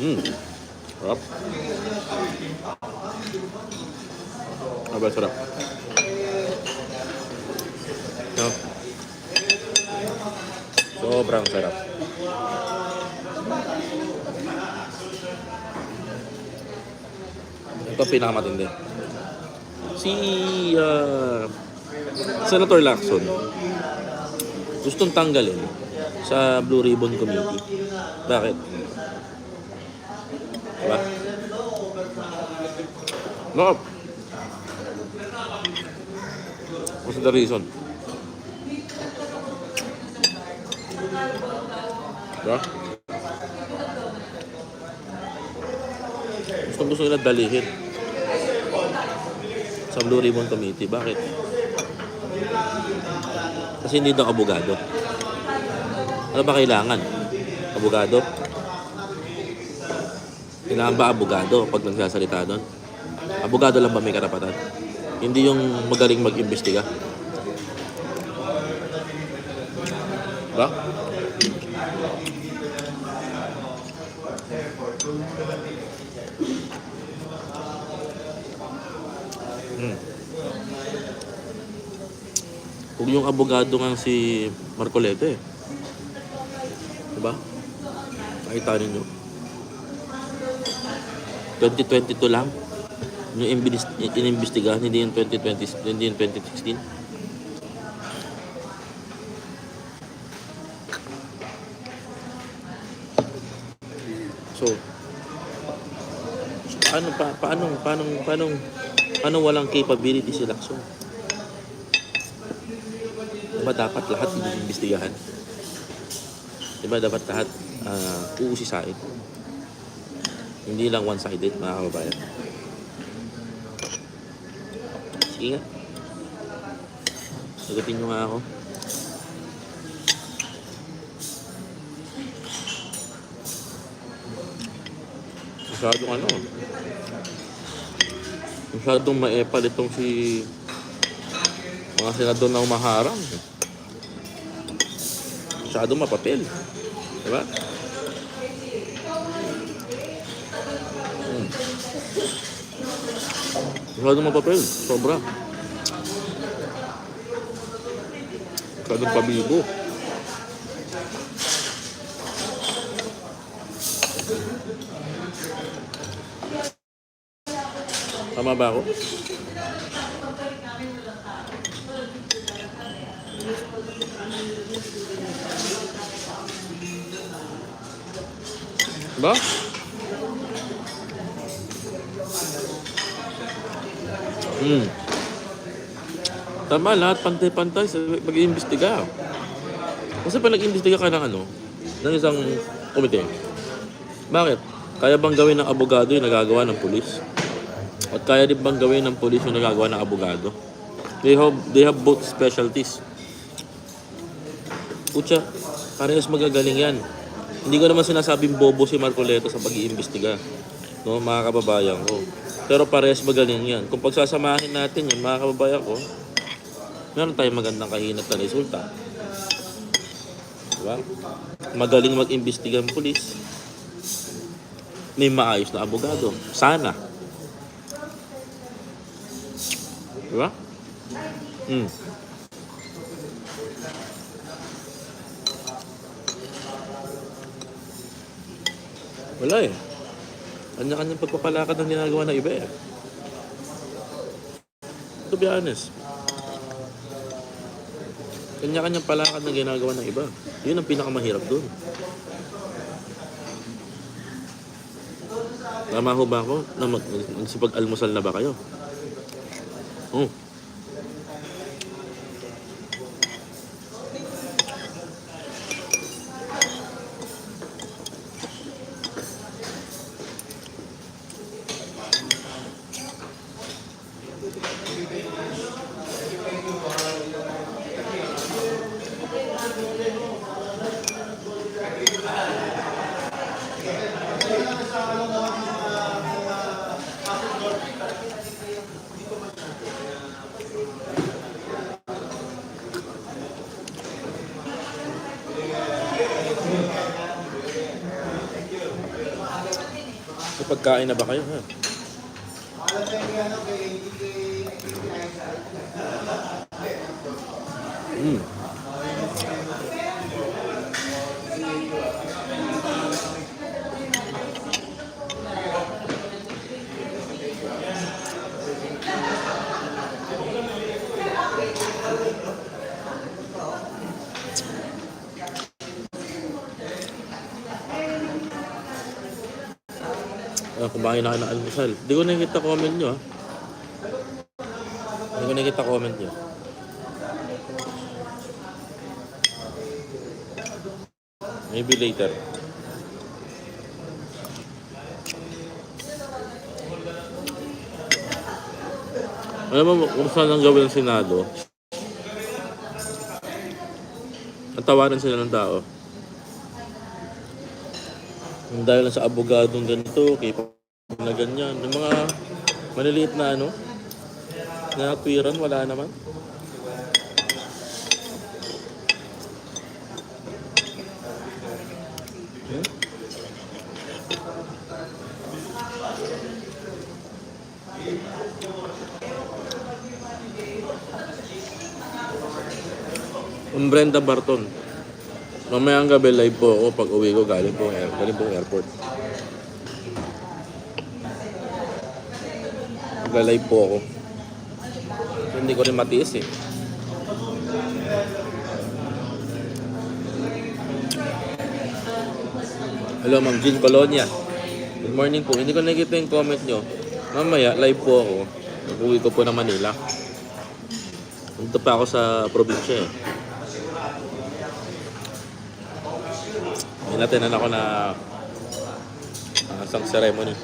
Hmm. Sarap. Aba, sarap. No? Sobrang sarap. Ito pinakamatindi. Si ah, Senator Lacson gustong tanggalin sa Blue Ribbon Committee. Bakit? Bakit? What's the reason? Diba? Gusto gusto nila dalihin sa Blue Ribbon Committee. Bakit? Kasi hindi daw abogado. Ano ba kailangan? Abogado? Kailangan ba abogado pag nagsasalita doon? Abogado lang ba may karapatan? Hindi yung magaling mag-imbestiga. Ba? Hmm. Huwag yung abogado nga si Marcolete. Diba? Nakita ninyo. 2022 lang. Yung inimbestigahan, hindi yung 2020, hindi yung 2016. So, paano pa paano paano paano paano walang capability si Lacson? Diba dapat lahat inimbestigahan? Diba dapat lahat uh, uusisain? Hindi lang one-sided, mga kababayan. Sige nga. Sagutin nyo nga ako. Masyadong ano. Masyadong maepal itong si mga senador na umaharang. Masyadong mapapel. Diba? Hmm. Masyadong mapapel. Sobra. Masyadong pabibo. Tama ba ako? Ba? Hmm. Tama, lahat pantay-pantay sa pag-iimbestiga. Kasi pag nag-iimbestiga ka ng ano, ng isang komite, bakit? Kaya bang gawin ng abogado yung nagagawa ng pulis? At kaya din bang gawin ng pulis yung nagagawa ng abogado? They have, they have both specialties. Pucha, parehas magagaling yan. Hindi ko naman sinasabing bobo si Marcoleto sa pag-iimbestiga. No, mga kababayan ko. Pero parehas magaling yan. Kung pagsasamahin natin yun, mga kababayan ko, meron tayong magandang kahinat na resulta. Diba? Magaling mag-imbestiga ang pulis. May maayos na abogado. Sana. Diba? Hmm. Wala eh. Kanya-kanyang pagpapalakad ang ginagawa ng iba eh. To be honest. Kanya-kanyang palakad ang ginagawa ng iba. Yun ang pinakamahirap doon. Tama ho ba ako? Na mag, nagsipag-almusal na ba kayo? Oh. May pagkain na ba kayo? Ha? Mm. Ah, kumain na kayo ng almusal. Hindi ko nakikita comment nyo? Hindi ko nakikita comment nyo. Maybe later. Alam mo kung saan ang gawin ng Senado? Ang tawanan sila ng tao. Dahil sa abogadong ganito, kay na ganyan. Yung mga maliliit na ano, na tuwiran, wala naman. Hmm? Yung Brenda Barton. Mamayang gabi live po ako pag uwi ko galing po air, galing po airport. Magla-live po ako. Hindi ko rin matiis eh. Hello, Ma'am Jean Colonia. Good morning po. Hindi ko nakikita yung comment nyo. Mamaya, live po ako. Pag-uwi ko po ng Manila. Punta pa ako sa probinsya eh. Natinan ako na uh, isang ceremony.